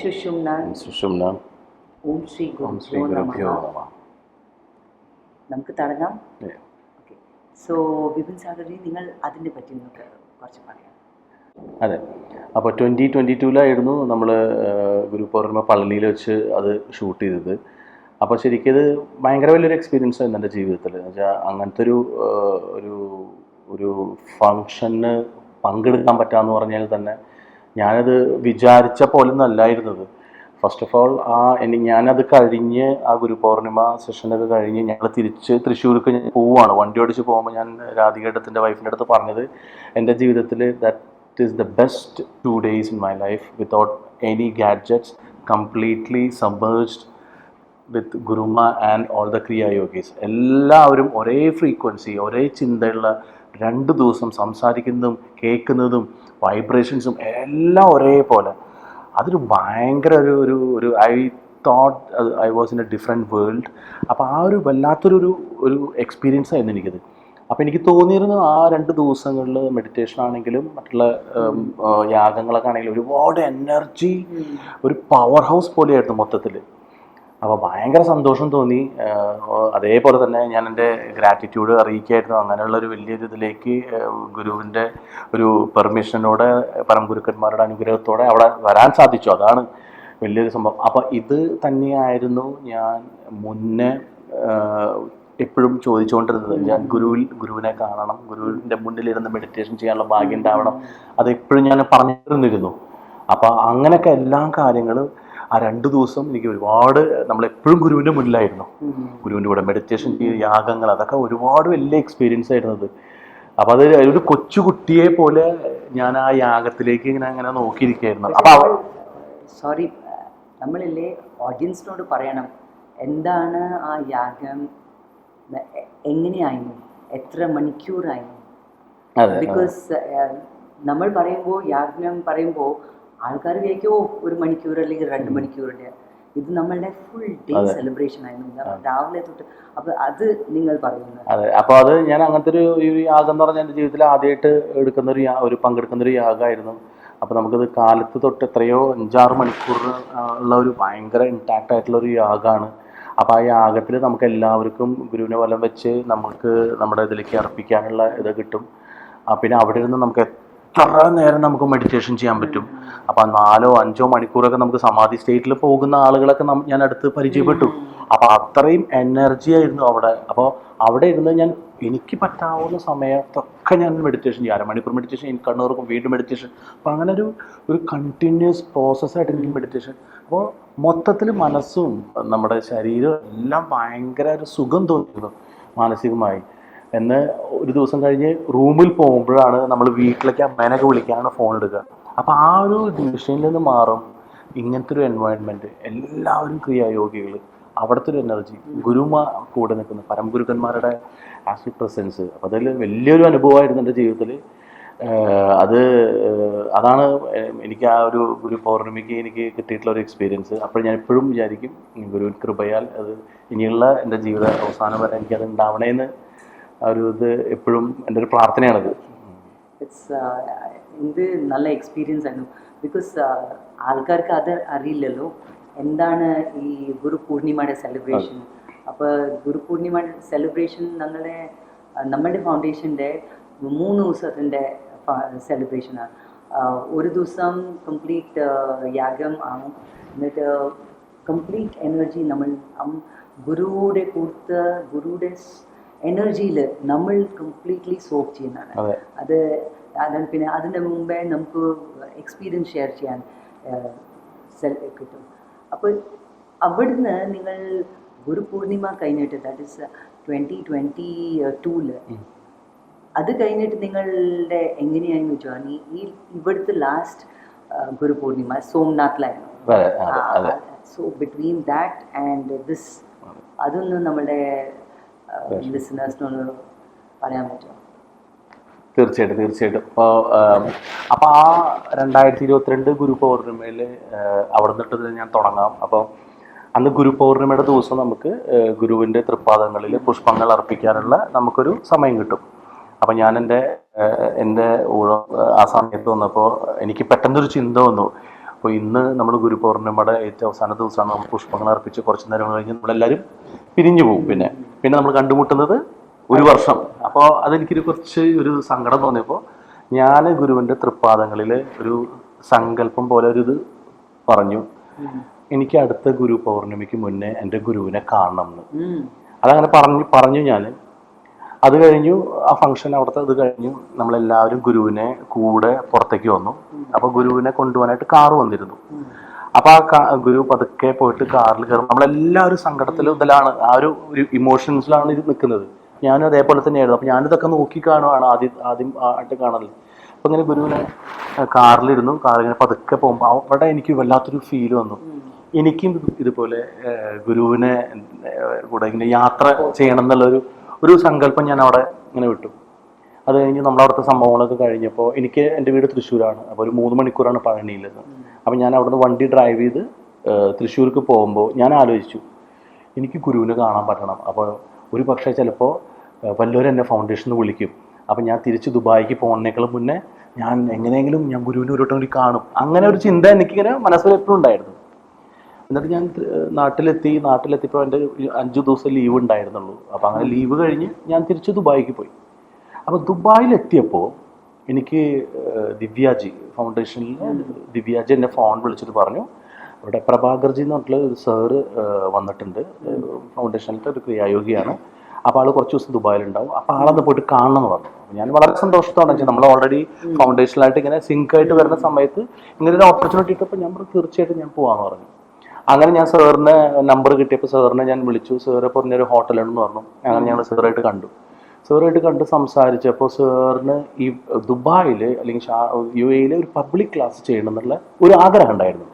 സുഷുമ്ന ഓം ശ്രീ ഗുരുഭ്യോ നമഃ. നമുക്ക് തുടങ്ങാം. ഓക്കെ സോ വിപിൻ സാഗറി നിങ്ങൾ അതിനെ പറ്റി നിങ്ങൾക്ക് കുറച്ച് പറയാം. അതെ. അപ്പോൾ ട്വന്റി ട്വന്റി ടൂലായിരുന്നു നമ്മൾ ഗുരു പൗർണിമ പളനിയിൽ വെച്ച് അത് ഷൂട്ട് ചെയ്തത്. അപ്പോൾ ശരിക്കും ഇത് ഭയങ്കര വലിയൊരു എക്സ്പീരിയൻസ് ആയിരുന്നു എന്റെ ജീവിതത്തിൽ എന്ന് വെച്ചാൽ അങ്ങനത്തെ ഒരു ഒരു ഒരു ഫങ്ഷന് പങ്കെടുക്കാൻ പറ്റാന്ന് പറഞ്ഞാൽ തന്നെ ഞാനത് വിചാരിച്ച പോലെ നല്ലായിരുന്നത്. ഫസ്റ്റ് ഓഫ് ഓൾ ആ എനി ഞാനത് കഴിഞ്ഞ് ആ ഗുരു പൗർണിമ സെഷനൊക്കെ കഴിഞ്ഞ് ഞങ്ങൾ തിരിച്ച് തൃശ്ശൂർക്ക് പോവുകയാണ് വണ്ടി ഓടിച്ച് പോകുമ്പോൾ ഞാൻ രാധികേട്ടത്തിന്റെ വൈഫിന്റെ അടുത്ത് പറഞ്ഞത് എന്റെ ജീവിതത്തിൽ that is the best two days in my life without any gadgets completely submersed with Guruma and all the kriya yogis എല്ലാവരും ഒരേ ഫ്രീക്വൻസി ഒരേ ചിന്തയുള്ള രണ്ട് ദിവസം സംസാരിക്കുന്നതും കേൾക്കുന്നതും വൈബ്രേഷൻസും എല്ലാം ഒരേപോലെ. അതൊരു ഭയങ്കര ഒരു ഒരു ഒരു I thought I was in a different world അപ്പോൾ ആ ഒരു വല്ലാത്തൊരു ഒരു ഒരു എക്സ്പീരിയൻസ് ആയിരുന്നു എനിക്കത്. അപ്പോൾ എനിക്ക് തോന്നിയിരുന്നു ആ രണ്ട് ദിവസങ്ങളിൽ മെഡിറ്റേഷൻ ആണെങ്കിലും മറ്റുള്ള യാഗങ്ങളൊക്കെ ആണെങ്കിലും ഒരുപാട് എനർജി ഒരു പവർ ഹൗസ് പോലെയായിരുന്നു മൊത്തത്തിൽ അപ്പോൾ ഭയങ്കര സന്തോഷം തോന്നി. അതേപോലെ തന്നെ ഞാൻ എന്റെ ഗ്രാറ്റിറ്റ്യൂഡ് അറിയിക്കായിരുന്നു. അങ്ങനെയുള്ള ഒരു വലിയൊരു ഇതിലേക്ക് ഗുരുവിന്റെ ഒരു പെർമിഷനോടെ പരമഗുരുക്കന്മാരുടെ അനുഗ്രഹത്തോടെ അവിടെ വരാൻ സാധിച്ചു. അതാണ് വലിയൊരു സംഭവം. അപ്പോൾ ഇത് തന്നെയായിരുന്നു ഞാൻ മുന്നേ എപ്പോഴും ചോദിച്ചുകൊണ്ടിരുന്നത്. ഞാൻ ഗുരുവിൽ ഗുരുവിനെ കാണണം ഗുരുവിന്റെ മുന്നിലിരുന്ന് മെഡിറ്റേഷൻ ചെയ്യാനുള്ള ഭാഗ്യം ഉണ്ടാവണം. അത് എപ്പോഴും ഞാൻ പറഞ്ഞിരുന്നിരുന്നു. അപ്പോൾ അങ്ങനെയൊക്കെ എല്ലാ കാര്യങ്ങളും ആ രണ്ട് ദിവസം എനിക്ക് ഒരുപാട് നമ്മളെപ്പോഴും ഗുരുവിന്റെ മുന്നിലായിരുന്നു. ഗുരുവിന്റെ കൂടെ മെഡിറ്റേഷൻ ചെയ്ത് യാഗങ്ങൾ അതൊക്കെ ഒരുപാട് വലിയ എക്സ്പീരിയൻസ് ആയിരുന്നത് അപ്പോൾ അത് ഒരു കൊച്ചുകുട്ടിയെ പോലെ ഞാൻ ആ യാഗത്തിലേക്ക് ഇങ്ങനെ അങ്ങനെ നോക്കിയിരിക്കുകയായിരുന്നു. അപ്പോൾ സോറി നമ്മളില്ലേ ഓഡിയൻസിനോട് പറയണം. എന്താണ് ആ യാഗം? എങ്ങനെയായിരുന്നു? എത്ര മണിക്കൂറായിരുന്നു? ബിക്കോസ് നമ്മൾ പറയുമ്പോൾ യാജ്ഞം പറയുമ്പോൾ ആൾക്കാർ വിചാരിക്കും "ഓ, ഒരു മണിക്കൂർ അല്ലെങ്കിൽ രണ്ട് മണിക്കൂറിന്റെ ഇത് നമ്മളുടെ ഫുൾ ഡേ സെലിബ്രേഷൻ ആയിരുന്നു. രാവിലെ തൊട്ട് അപ്പൊ അത് നിങ്ങൾ പറയുന്നത്. അതെ. അപ്പോൾ അത് ഞാൻ അങ്ങനത്തെ ഒരു യാഗം എന്ന് പറഞ്ഞാൽ എന്റെ ജീവിതത്തിൽ ആദ്യമായിട്ട് എടുക്കുന്ന ഒരു ഒരു പങ്കെടുക്കുന്ന ഒരു യാഗമായിരുന്നു അപ്പൊ നമുക്കത് കാലത്ത് തൊട്ട് എത്രയോ അഞ്ചാറ് മണിക്കൂർ ഉള്ള ഒരു ഭയങ്കര ഇൻടാക്റ്റ് ആയിട്ടുള്ള ഒരു യാഗമാണ് അപ്പോൾ ആ യാഗത്തിൽ നമുക്ക് എല്ലാവർക്കും ഗുരുവിനെ വലം വെച്ച് നമുക്ക് നമ്മുടെ ഇതിലേക്ക് അർപ്പിക്കാനുള്ള ഇത് കിട്ടും. പിന്നെ അവിടെ ഇരുന്ന് നമുക്ക് എത്ര നേരം നമുക്ക് മെഡിറ്റേഷൻ ചെയ്യാൻ പറ്റും. അപ്പൊ നാലോ അഞ്ചോ മണിക്കൂറൊക്കെ നമുക്ക് സമാധി സ്റ്റേറ്റിൽ പോകുന്ന ആളുകളൊക്കെ ഞാൻ അടുത്ത് പരിചയപ്പെട്ടു. അപ്പൊ അത്രയും എനർജി ആയിരുന്നു അവിടെ. അപ്പോൾ അവിടെ ഇരുന്ന് ഞാൻ എനിക്ക് പറ്റാവുന്ന സമയത്തൊക്കെ ഞാൻ മെഡിറ്റേഷൻ ചെയ്യും. അരമണിക്കൂർ മെഡിറ്റേഷൻ എനിക്ക് കണ്ണൂർക്കും വീണ്ടും മെഡിറ്റേഷൻ അപ്പോൾ അങ്ങനെ ഒരു ഒരു കണ്ടിന്യൂസ് പ്രോസസ്സായിട്ട് എനിക്ക് മെഡിറ്റേഷൻ അപ്പോൾ മൊത്തത്തിൽ മനസ്സും നമ്മുടെ ശരീരവും എല്ലാം ഭയങ്കര ഒരു സുഖം തോന്നുന്നു മാനസികമായി. എന്ന് ഒരു ദിവസം കഴിഞ്ഞ് റൂമിൽ പോകുമ്പോഴാണ് നമ്മൾ വീട്ടിലേക്ക് അമ്മേനൊക്കെ വിളിക്കാനാണ് ഫോൺ എടുക്കുക. അപ്പോൾ ആ ഒരു ഡിവിഷനിൽ നിന്ന് മാറും ഇങ്ങനത്തെ ഒരു എൻവയോൺമെന്റ് എല്ലാവരും ക്രിയായോഗികൾ അവിടുത്തെ ഒരു എനർജി ഗുരുമാ കൂടെ നിൽക്കുന്ന പരമഗുരുക്കന്മാരുടെ ആസി പ്രസൻസ് അപ്പോൾ അതിൽ വലിയൊരു അനുഭവമായിരുന്നു എന്റെ ജീവിതത്തിൽ അത് അതാണ് എനിക്ക് ആ ഒരു ഗുരു പൗർണമിക്ക് എനിക്ക് കിട്ടിയിട്ടുള്ള ഒരു എക്സ്പീരിയൻസ് അപ്പോൾ ഞാൻ എപ്പോഴും വിചാരിക്കും ഗുരു കൃപയാൽ അത് ഇനിയുള്ള എന്റെ ജീവിത അവസാനം വരെ എനിക്കത് ഉണ്ടാവണേന്ന് ഒരു ഇത് എപ്പോഴും എന്റെ ഒരു പ്രാർത്ഥനയാണത്. ഇറ്റ്സ് ഇത് നല്ല എക്സ്പീരിയൻസ് ആയിരുന്നു. ബിക്കോസ് ആൾക്കാർക്ക് അത് അറിയില്ലല്ലോ. എന്താണ് ഈ ഗുരു പൂർണിമയുടെ സെലിബ്രേഷൻ അപ്പോൾ ഗുരു പൂർണിമയുടെ സെലിബ്രേഷൻ ഞങ്ങളുടെ നമ്മുടെ ഫൗണ്ടേഷന്റെ മൂന്ന് ദിവസത്തിന്റെ സെലിബ്രേഷനാണ് ഒരു ദിവസം കംപ്ലീറ്റ് യാഗം ആവും. എന്നിട്ട് കംപ്ലീറ്റ് എനർജി നമ്മൾ ഗുരുവുടെ കൊടുത്ത ഗുരുവുടെ എനർജിയിൽ നമ്മൾ കംപ്ലീറ്റ്ലി സോഫ് ചെയ്യുന്നതാണ്. അതെ. അത് അതാണ് പിന്നെ അതിന്റെ മുമ്പേ നമുക്ക് എക്സ്പീരിയൻസ് ഷെയർ ചെയ്യാൻ കിട്ടും. അപ്പോൾ അവിടുന്ന് നിങ്ങൾ ഗുരു പൂർണിമ കഴിഞ്ഞിട്ട് that is twenty twenty two അത് കഴിഞ്ഞിട്ട് നിങ്ങളുടെ എങ്ങനെയായിരുന്നു ജേർണി ഈ ഇവിടുത്തെ last Guru Purnima സോംനാഥിലായിരുന്നു. So between that and this അതൊന്ന് നമ്മുടെ ലിസണേഴ്സിനൊന്ന് പറയാൻ പറ്റുമോ? തീർച്ചയായിട്ടും തീർച്ചയായിട്ടും. അപ്പോൾ അപ്പോൾ ആ രണ്ടായിരത്തി ഇരുപത്തിരണ്ട് ഗുരു പൗർണിമയിൽ അവിടെ നിന്നിട്ട് ഞാൻ തുടങ്ങാം. അപ്പോൾ അന്ന് ഗുരു പൗർണിമയുടെ ദിവസം നമുക്ക് ഗുരുവിന്റെ തൃപ്പാദങ്ങളിൽ പുഷ്പങ്ങൾ അർപ്പിക്കാനുള്ള നമുക്കൊരു സമയം കിട്ടും. അപ്പം ഞാൻ എന്റെ എന്റെ ഊഴം ആ സമയത്ത് വന്നപ്പോൾ എനിക്ക് പെട്ടെന്നൊരു ചിന്ത വന്നു. അപ്പോൾ ഇന്ന് നമ്മൾ ഗുരു പൗർണിമയുടെ ഏറ്റവും അവസാന ദിവസമാണ്. നമ്മൾ പുഷ്പങ്ങൾ അർപ്പിച്ച് കുറച്ച് നേരം കഴിഞ്ഞ് നമ്മളെല്ലാവരും പിരിഞ്ഞു പോകും പിന്നെ. പിന്നെ നമ്മൾ കണ്ടുമുട്ടുന്നത് ഒരു വർഷം. അപ്പോൾ അതെനിക്കൊരു കുറച്ച് ഒരു സങ്കടം തോന്നിയപ്പോൾ ഞാൻ ഗുരുവിന്റെ തൃപ്പാദങ്ങളിൽ ഒരു സങ്കല്പം പോലെ ഒരു ഇത് പറഞ്ഞു. എനിക്ക് അടുത്ത ഗുരു പൗർണമിക്ക് മുന്നേ എന്റെ ഗുരുവിനെ കാണണം എന്ന്. അതങ്ങനെ പറഞ്ഞു പറഞ്ഞു ഞാൻ അത് കഴിഞ്ഞു ആ ഫംഗ്ഷൻ അവിടുത്തെ ഇത് കഴിഞ്ഞു. നമ്മളെല്ലാവരും ഗുരുവിനെ കൂടെ പുറത്തേക്ക് വന്നു. അപ്പോൾ ഗുരുവിനെ കൊണ്ടുപോകാനായിട്ട് കാറ് വന്നിരുന്നു. അപ്പോൾ ആ ഗുരു പതുക്കെ പോയിട്ട് കാറിൽ കയറും. നമ്മളെല്ലാവരും സങ്കടത്തിലും ഇതിലാണ് ആ ഒരു ഇമോഷൻസിലാണ് ഇത് നിൽക്കുന്നത്. ഞാനും അതേപോലെ തന്നെയായിരുന്നു. അപ്പൊ ഞാനിതൊക്കെ നോക്കി കാണുവാണ് ആദ്യം ആദ്യം ആയിട്ട് കാണുന്നത് അപ്പൊ ഇങ്ങനെ ഗുരുവിനെ കാറിലിരുന്നു. കാർ ഇങ്ങനെ പതുക്കെ പോകുമ്പോൾ അവിടെ എനിക്ക് വല്ലാത്തൊരു ഫീൽ വന്നു. എനിക്കും ഇതുപോലെ ഗുരുവിനെ കൂടെ ഇങ്ങനെ യാത്ര ചെയ്യണം എന്നുള്ളൊരു ഒരു സങ്കല്പം ഞാൻ അവിടെ ഇങ്ങനെ വിട്ടു. അത് കഴിഞ്ഞ് നമ്മളവിടുത്തെ സംഭവങ്ങളൊക്കെ കഴിഞ്ഞപ്പോൾ എനിക്ക് എന്റെ വീട് തൃശ്ശൂരാണ്. അപ്പോൾ ഒരു മൂന്ന് മണിക്കൂറാണ് പഴനിയിലത്. അപ്പോൾ ഞാൻ അവിടുന്ന് വണ്ടി ഡ്രൈവ് ചെയ്ത് തൃശ്ശൂർക്ക് പോകുമ്പോൾ ഞാൻ ആലോചിച്ചു എനിക്ക് ഗുരുവിനെ കാണാൻ പറ്റണം. അപ്പോൾ ഒരു പക്ഷേ ചിലപ്പോൾ വല്ലവരും എന്നെ ഫൗണ്ടേഷനിൽ വിളിക്കും. അപ്പോൾ ഞാൻ തിരിച്ച് ദുബായിക്ക് പോകുന്നതിനേക്കാളും മുന്നേ ഞാൻ എങ്ങനെയെങ്കിലും ഞാൻ ഗുരുവിനെ ഒരു വട്ടം കൂടി കാണും. അങ്ങനെ ഒരു ചിന്ത എനിക്കിങ്ങനെ മനസ്സിൽ എപ്പോഴും ഉണ്ടായിരുന്നു. എന്നിട്ട് ഞാൻ നാട്ടിലെത്തി നാട്ടിലെത്തിയപ്പോൾ എന്റെ അഞ്ച് ദിവസം ലീവ് ഉണ്ടായിരുന്നുള്ളൂ. അപ്പോൾ അങ്ങനെ ലീവ് കഴിഞ്ഞ് ഞാൻ തിരിച്ച് ദുബായിക്ക് പോയി. അപ്പോൾ ദുബായിലെത്തിയപ്പോൾ എനിക്ക് ദിവ്യാജി ഫൗണ്ടേഷനിൽ ദിവ്യാജി എന്നെ ഫോൺ വിളിച്ചിട്ട് പറഞ്ഞു. അവിടെ പ്രഭാകർജി എന്ന് പറഞ്ഞിട്ടുള്ള ഒരു സാറ് വന്നിട്ടുണ്ട്. ഫൗണ്ടേഷനിലത്തെ ഒരു ക്രിയായോഗിയാണ്. അപ്പോൾ ആൾ കുറച്ച് ദിവസം ദുബായിലുണ്ടാവും. അപ്പോൾ ആളൊന്ന് പോയിട്ട് കാണണം എന്ന് പറഞ്ഞു ഞാൻ വളരെ സന്തോഷത്തോടെ വെച്ചാൽ നമ്മൾ ഓൾറെഡി ഫൗണ്ടേഷനിലായിട്ട് ഇങ്ങനെ സിങ്ക് ആയിട്ട് വരുന്ന സമയത്ത് ഇങ്ങനെ ഒരു ഓപ്പർച്യൂണിറ്റി ഇട്ടപ്പോൾ ഞാൻ പറഞ്ഞു തീർച്ചയായിട്ടും ഞാൻ പോകാമെന്ന് പറഞ്ഞു. അങ്ങനെ ഞാൻ സാറിന് നമ്പർ കിട്ടിയപ്പോൾ സാറിനെ ഞാൻ വിളിച്ചു. സാറ് പറഞ്ഞൊരു ഹോട്ടലുണ്ടെന്ന് പറഞ്ഞു. അങ്ങനെ ഞങ്ങൾ സാറായിട്ട് കണ്ടു. സാറായിട്ട് കണ്ട് സംസാരിച്ചപ്പോൾ സാറിന് ഈ ദുബായിൽ അല്ലെങ്കിൽ യു എയിൽ ഒരു പബ്ലിക് ക്ലാസ് ചെയ്യണം എന്നുള്ള ഒരു ആഗ്രഹം ഉണ്ടായിരുന്നു.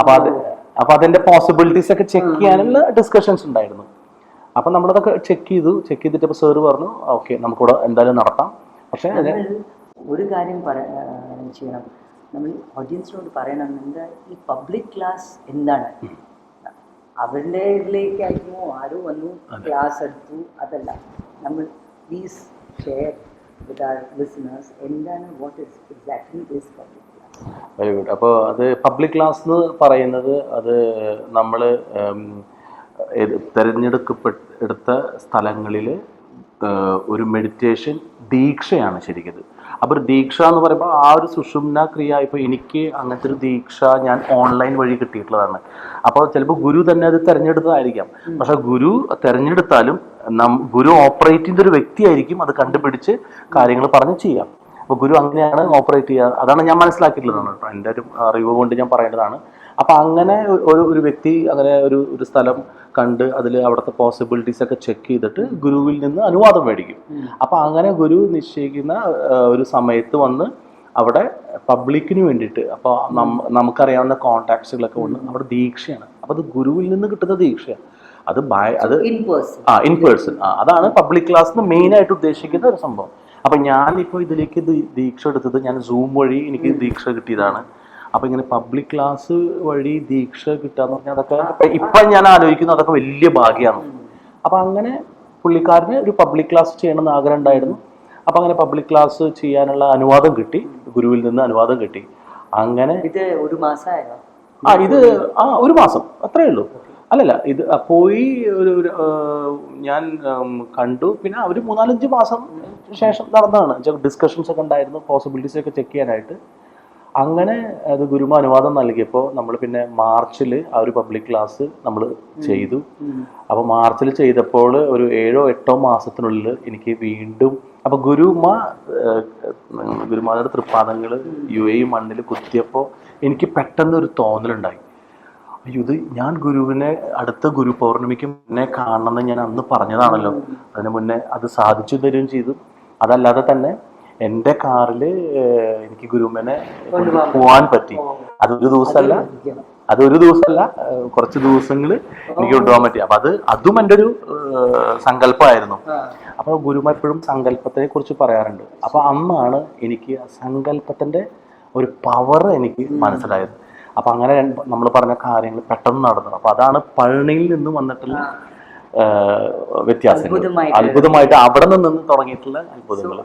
അപ്പൊ അത് അപ്പൊ അതിന്റെ പോസിബിലിറ്റീസ് ഒക്കെ ചെക്ക് ചെയ്യാനുള്ള ഡിസ്കഷൻസ് ഉണ്ടായിരുന്നു. അപ്പൊ നമ്മളതൊക്കെ ചെക്ക് ചെയ്തു. ചെക്ക് ചെയ്തിട്ട് ഇപ്പൊ സാറ് പറഞ്ഞു ഓക്കെ നമുക്കിവിടെ എന്തായാലും നടത്താം. പക്ഷേ ഒരു കാര്യം ചെയ്യണം. നമ്മൾ ഓഡിയൻസിനോട് പറയണം എന്താ ഈ പബ്ലിക് ക്ലാസ് എന്താണ്? അവരുടെ ഇതിലേക്കായിരുന്നു ആരോ വന്നു ക്ലാസ് എടുത്തു അതല്ല. നമ്മൾ please share with our listeners എന്താണ് what is exactly this public class very good അപ്പോൾ അത് പബ്ലിക് ക്ലാസ് എന്ന് പറയുന്നത് അത് നമ്മൾ തിരഞ്ഞെടുക്കപ്പെട്ട സ്ഥലങ്ങളിൽ ഒരു മെഡിറ്റേഷൻ ദീക്ഷയാണ് ശരിക്കത്. അപ്പോൾ ഒരു ദീക്ഷ എന്ന് പറയുമ്പോൾ ആ ഒരു സുഷുമ്ന ക്രിയ ഇപ്പോൾ എനിക്ക് അങ്ങനത്തെ ഒരു ദീക്ഷ ഞാൻ ഓൺലൈൻ വഴി കിട്ടിയിട്ടുള്ളതാണ്. അപ്പോൾ ചിലപ്പോൾ ഗുരു തന്നെ അത് തിരഞ്ഞെടുത്തതായിരിക്കാം. പക്ഷെ ഗുരു തിരഞ്ഞെടുത്താലും നം ഗുരു ഓപ്പറേറ്റ് ചെയ്യുന്ന ഒരു വ്യക്തിയായിരിക്കും അത് കണ്ടുപിടിച്ച് കാര്യങ്ങൾ പറഞ്ഞ് ചെയ്യാം. അപ്പോൾ ഗുരു അങ്ങനെയാണ് ഓപ്പറേറ്റ് ചെയ്യുക അതാണ് ഞാൻ മനസ്സിലാക്കിയിട്ടുള്ളതാണ്. എന്റെ ഒരു അറിവ് കൊണ്ട് ഞാൻ പറയേണ്ടതാണ്. അപ്പോൾ അങ്ങനെ ഒരു ഒരു വ്യക്തി അങ്ങനെ ഒരു ഒരു സ്ഥലം കണ്ട് അതിൽ അവിടുത്തെ പോസിബിലിറ്റീസ് ഒക്കെ ചെക്ക് ചെയ്തിട്ട് ഗുരുവിൽ നിന്ന് അനുവാദം മേടിക്കും. അപ്പോൾ അങ്ങനെ ഗുരു നിശ്ചയിക്കുന്ന ഒരു സമയത്ത് വന്ന് അവിടെ പബ്ലിക്കിന് വേണ്ടിയിട്ട് അപ്പോൾ നമുക്കറിയാവുന്ന കോണ്ടാക്ട്സുകളൊക്കെ ഉണ്ട് അവിടെ ദീക്ഷയാണ്. അപ്പോൾ അത് ഗുരുവിൽ നിന്ന് കിട്ടുന്ന ദീക്ഷയാണ്. അത് ബൈ അത് in person ah in person ah അതാണ് പബ്ലിക് ക്ലാസ് എന്ന് മെയിൻ ആയിട്ട് ഉദ്ദേശിക്കുന്ന ഒരു സംഭവം. അപ്പൊ ഞാനിപ്പോ ഇതിലേക്ക് ദീക്ഷ എടുത്തത് ഞാൻ സൂം വഴി എനിക്ക് ദീക്ഷ കിട്ടിയതാണ്. അപ്പൊ ഇങ്ങനെ പബ്ലിക് ക്ലാസ് വഴി ദീക്ഷ കിട്ടാന്ന് പറഞ്ഞാൽ അതൊക്കെ ഇപ്പൊ ഞാൻ ആലോചിക്കുന്നത് അതൊക്കെ വലിയ ഭാഗ്യമാണ് അപ്പൊ അങ്ങനെ പുള്ളിക്കാരന് ഒരു പബ്ലിക് ക്ലാസ് ചെയ്യണമെന്ന് ആഗ്രഹം ഉണ്ടായിരുന്നു. അപ്പൊ അങ്ങനെ പബ്ലിക് ക്ലാസ് ചെയ്യാനുള്ള അനുവാദം കിട്ടി. ഗുരുവിൽ നിന്ന് അനുവാദം കിട്ടി. അങ്ങനെ ഇത് ഒരു മാസമായോ ആ ഇത് ആ ഒരു മാസം. അത്രേ ഉള്ളൂ. അല്ലല്ല ഇത് പോയി ഒരു ഒരു, ഞാൻ കണ്ടു. പിന്നെ അവർ മൂന്നാലഞ്ച് മാസം ശേഷം നടന്നതാണ്. ഡിസ്കഷൻസ് ഒക്കെ ഉണ്ടായിരുന്നു. പോസിബിലിറ്റീസ് ഒക്കെ ചെക്ക് ചെയ്യാനായിട്ട്. അങ്ങനെ അത് ഗുരുമ അനുവാദം നൽകിയപ്പോൾ നമ്മൾ പിന്നെ മാർച്ചിൽ ആ ഒരു പബ്ലിക് ക്ലാസ് നമ്മൾ ചെയ്തു. അപ്പോൾ മാർച്ചിൽ ചെയ്തപ്പോൾ ഒരു ഏഴോ എട്ടോ മാസത്തിനുള്ളിൽ എനിക്ക് വീണ്ടും അപ്പോൾ ഗുരുമ ഗുരുമാരുടെ തൃപ്പാദങ്ങൾ യു എ മണ്ണിൽ കുത്തിയപ്പോൾ എനിക്ക് പെട്ടെന്ന് ഒരു തോന്നലുണ്ടായി. അയ്യോ ഇത് ഞാൻ ഗുരുവിനെ അടുത്ത ഗുരു പൗർണമിക്ക് മുന്നേ കാണണമെന്ന് ഞാൻ അന്ന് പറഞ്ഞതാണല്ലോ. അതിന് മുന്നേ അത് സാധിച്ചു തരുകയും ചെയ്തു. അതല്ലാതെ തന്നെ എന്റെ കാറിൽ എനിക്ക് ഗുരുമനെ പോവാൻ പറ്റി. അതൊരു ദിവസമല്ല. അതൊരു ദിവസമല്ല. കുറച്ച് ദിവസങ്ങൾ എനിക്ക് കൊണ്ടുപോകാൻ പറ്റി. അപ്പൊ അത് അതും എന്റെ ഒരു സങ്കല്പമായിരുന്നു. അപ്പൊ ഗുരുമ എപ്പോഴും സങ്കല്പത്തെ കുറിച്ച് പറയാറുണ്ട്. അപ്പൊ അന്നാണ് എനിക്ക് ആ സങ്കല്പത്തിന്റെ ഒരു പവർ എനിക്ക് മനസ്സിലായത്. അപ്പൊ അങ്ങനെ നമ്മൾ പറഞ്ഞ കാര്യങ്ങൾ പെട്ടെന്ന് നടന്നു. അപ്പൊ അതാണ് പഴനിയിൽ നിന്ന് വന്നിട്ടുള്ള വ്യത്യാസങ്ങൾ അത്ഭുതമായിട്ട് അത്ഭുതമായിട്ട് അവിടെ നിന്ന് തുടങ്ങിയിട്ടുള്ള അത്ഭുതങ്ങൾ